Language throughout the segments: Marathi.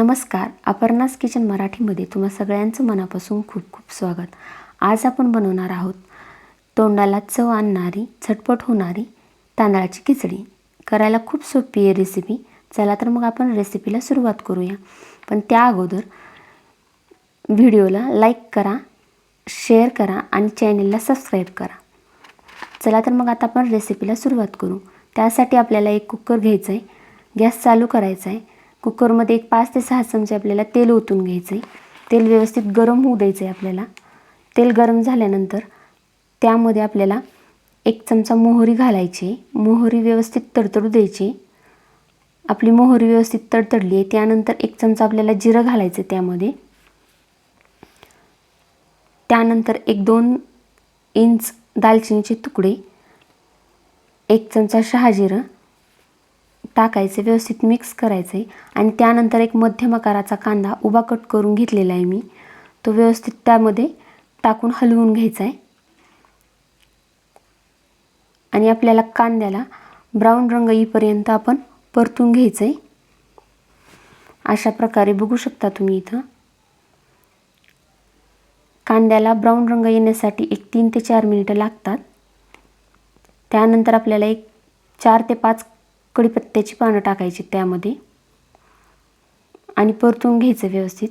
नमस्कार अपर्णास किचन मराठीमध्ये तुम्हा सगळ्यांचं मनापासून खूप खूप स्वागत. आज आपण बनवणार आहोत तोंडाला चव आणणारी झटपट होणारी तांदळाची खिचडी. करायला खूप सोपी आहे रेसिपी चला तर मग आपण रेसिपीला सुरुवात करूया. पण त्या अगोदर व्हिडिओला लाईक करा शेअर करा आणि चॅनेलला सबस्क्राईब करा. चला तर मग आता आपण रेसिपीला सुरुवात करू. त्यासाठी आपल्याला एक कुकर घ्यायचं आहे गॅस चालू करायचा आहे कुकरमध्ये एक पाच ते सहा चमचे आपल्याला तेल ओतून घ्यायचं आहे तेल व्यवस्थित गरम होऊ द्यायचं आहे आपल्याला. तेल गरम झाल्यानंतर त्यामध्ये आपल्याला एक चमचा मोहरी घालायची. मोहरी व्यवस्थित तडतडू द्यायची. आपली मोहरी व्यवस्थित तडतडली आहे त्यानंतर एक चमचा आपल्याला जिरं घालायचं त्यामध्ये. त्यानंतर एक दोन इंच दालचिनीचे तुकडे एक चमचा शहाजिरं टाकायचे व्यवस्थित मिक्स करायचं आहे आणि त्यानंतर एक मध्यम आकाराचा कांदा उभा कट करून घेतलेला आहे मी. तो व्यवस्थित त्यामध्ये टाकून हलवून घ्यायचा आहे. आणि आपल्याला कांद्याला ब्राऊन रंग येईपर्यंत आपण परतून घ्यायचं आहे. अशा प्रकारे बघू शकता तुम्ही इथं. कांद्याला ब्राऊन रंग येण्यासाठी एक तीन ते चार मिनिटं लागतात. त्यानंतर आपल्याला एक चार ते पाच कढीपत्त्याची पानं टाकायची त्यामध्ये. आणि परतून घ्यायचं व्यवस्थित.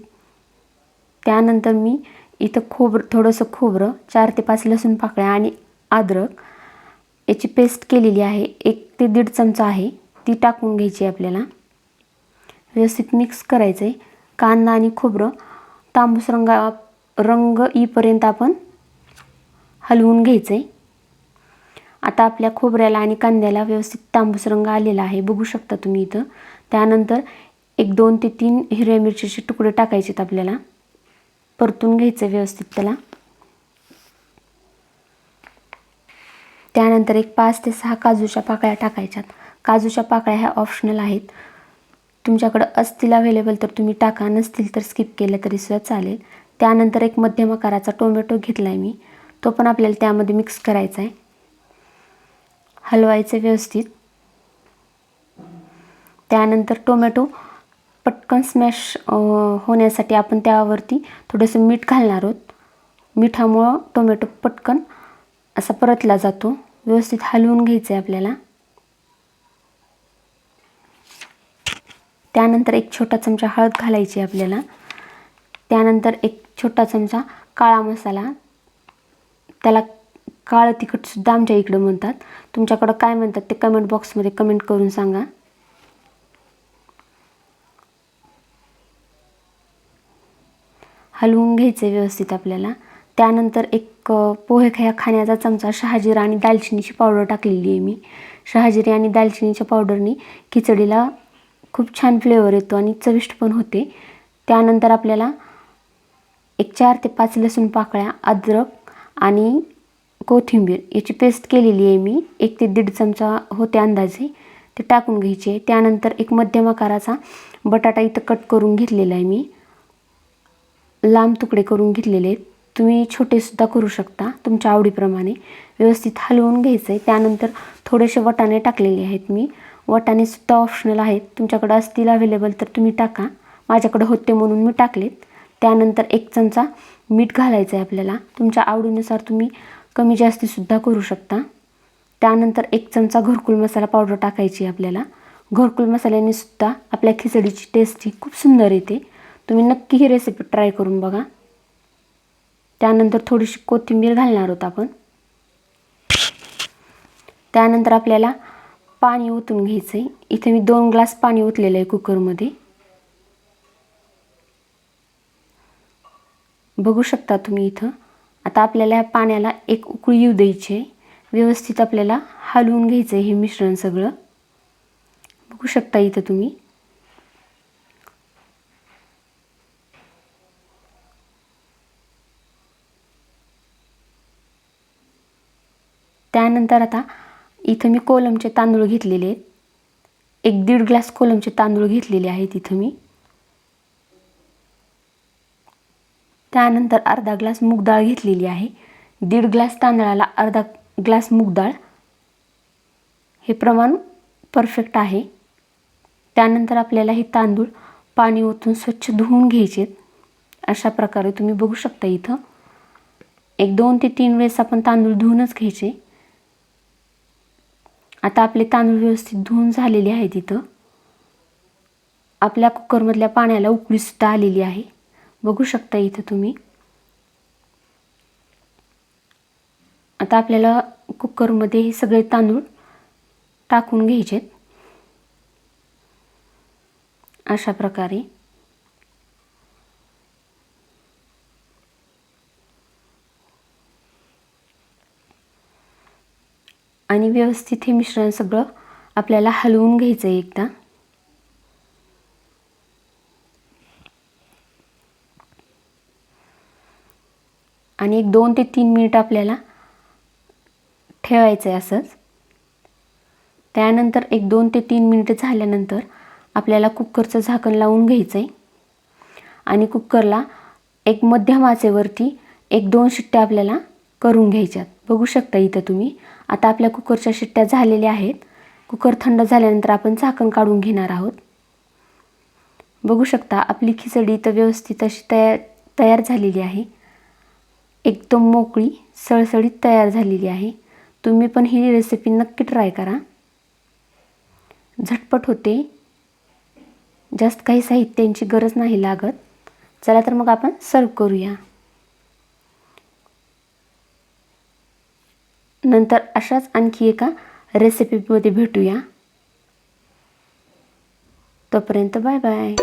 त्यानंतर मी इथं खोबरं थोडंसं खोबरं चार ते पाच लसूण पाकळ्या आणि अद्रक याची पेस्ट केलेली आहे. एक ते दीड चमचा आहे. ती टाकून घ्यायची आपल्याला. व्यवस्थित मिक्स करायचं आहे कांदा आणि खोबरं तांबूस रंगा रंग येईपर्यंत आपण हलवून घ्यायचं आहे आता आपल्या खोबऱ्याला आणि कांद्याला व्यवस्थित तांबूस रंग आलेला आहे. बघू शकता तुम्ही इथं. त्यानंतर एक दोन ते तीन हिरव्या मिरचीचे तुकडे टाकायचेत आपल्याला. परतून घ्यायचं व्यवस्थित त्याला. त्यानंतर एक पाच ते सहा काजूच्या पाकळ्या टाकायच्यात. काजूच्या पाकळ्या ह्या ऑप्शनल आहेत. तुमच्याकडं असतील अवेलेबल तर तुम्ही टाका. नसतील तर स्किप केलं तरीसुद्धा चालेल. त्यानंतर एक मध्यम आकाराचा टोमॅटो घेतला आहे मी. तो पण आपल्याला त्यामध्ये मिक्स करायचा आहे. हलवायचं व्यवस्थित. त्यानंतर टोमॅटो पटकन स्मॅश होण्यासाठी आपण त्यावरती थोडंसं मीठ घालणार आहोत. मिठामुळं टोमॅटो पटकन असा परतला जातो. व्यवस्थित हलवून घ्यायचं आहे आपल्याला. त्यानंतर एक छोटा चमचा हळद घालायची आपल्याला. त्यानंतर एक छोटा चमचा काळा मसाला. त्याला काळं तिखटसुद्धा आमच्या इकडं म्हणतात. तुमच्याकडं काय म्हणतात ते कमेंट बॉक्समध्ये कमेंट करून सांगा. हलवून घ्यायचं आहे व्यवस्थित आपल्याला. त्यानंतर एक पोहे ह्या खाण्याचा चमचा शहाजिरा आणि दालचिनीची पावडर टाकलेली आहे मी. शहाजिरी आणि दालचिनीच्या पावडरनी खिचडीला खूप छान फ्लेवर येतो आणि चविष्ट पण होते. त्यानंतर आपल्याला एक चार ते पाच लसूण पाकळ्या अद्रक आणि कोथिंबीर याची पेस्ट केलेली आहे मी. एक ते दीड चमचा होते अंदाजे ते टाकून घ्यायचे. त्यानंतर एक मध्यम आकाराचा बटाटा इथं कट करून घेतलेला आहे मी. लांब तुकडे करून घेतलेले आहेत. तुम्ही छोटेसुद्धा करू शकता तुमच्या आवडीप्रमाणे. व्यवस्थित हलवून घ्यायचं आहे त्यानंतर थोडेसे वटाणे टाकलेले आहेत मी. वटाणेसुद्धा ऑप्शनल आहेत. तुमच्याकडं असतील अवेलेबल तर तुम्ही टाका. माझ्याकडं होते म्हणून मी टाकलेत. त्यानंतर एक चमचा मीठ घालायचं आहे आपल्याला. तुमच्या आवडीनुसार तुम्ही कमी जास्तीसुद्धा करू शकता. त्यानंतर एक चमचा घरकुल मसाला पावडर टाकायची आहे आपल्याला. घरकुल मसाल्याने सुद्धा आपल्या खिचडीची टेस्ट ही खूप सुंदर येते. तुम्ही नक्की ही रेसिपी ट्राय करून बघा. त्यानंतर थोडीशी कोथिंबीर घालणार आहोत आपण. त्यानंतर आपल्याला पाणी ओतून घ्यायचं आहे इथे मी दोन ग्लास पाणी ओतलेलं आहे कुकरमध्ये. बघू शकता तुम्ही इथं. आता आपल्याला ह्या पाण्याला एक उकळी येऊ द्यायची आहे. व्यवस्थित आपल्याला हलवून घ्यायचं आहे हे मिश्रण सगळं. बघू शकता इथं तुम्ही. त्यानंतर आता इथं मी कोलमचे तांदूळ घेतलेले आहेत. एक दीड ग्लास कोलमचे तांदूळ घेतलेले आहेत इथं मी. त्यानंतर अर्धा ग्लास मूगडाळ घेतलेली आहे. दीड ग्लास तांदळाला अर्धा ग्लास मूग डाळ. हे प्रमाण परफेक्ट आहे. त्यानंतर आपल्याला हे तांदूळ पाणी ओतून स्वच्छ धुवून घ्यायचे अशा प्रकारे तुम्ही बघू शकता इथं. एक दोन ते तीन वेळेस आपण तांदूळ धुवूनच घ्यायचे. आता आपले तांदूळ व्यवस्थित धुवून झालेले आहेत इथं. आपल्या कुकरमधल्या पाण्याला उकळीसुद्धा आलेली आहे. बघू शकता इथं तुम्ही. आता आपल्याला कुकरमध्ये हे सगळे तांदूळ टाकून घ्यायचेत. अशा प्रकारे. आणि व्यवस्थित हे मिश्रण सगळं आपल्याला हलवून घ्यायचं आहे एकदा. आणि एक दोन ते तीन मिनिट आपल्याला ठेवायचं आहे असंच. त्यानंतर एक दोन ते तीन मिनिटं झाल्यानंतर आपल्याला कुकरचं झाकण लावून घ्यायचं आहे आणि कुकरला एक मध्यम आचेवरती एक दोन शिट्ट्या आपल्याला करून घ्यायच्यात. बघू शकता इथं तुम्ही. आता आपल्या कुकरच्या शिट्ट्या झालेल्या आहेत. कुकर थंड झाल्यानंतर आपण झाकण काढून घेणार आहोत. बघू शकता आपली खिचडी तर व्यवस्थित अशी तयार तयार झालेली आहे. एकदम मोकळी सळसळीत तयार झालेली आहे. तुम्ही पण ही रेसिपी नक्की ट्राय करा. झटपट होते. जास्त काही साहित्यांची गरज नाही लागत. चला तर मग आपण सर्व करूया. नंतर अशाच आणखी एका रेसिपीमध्ये भेटूया. तोपर्यंत बाय बाय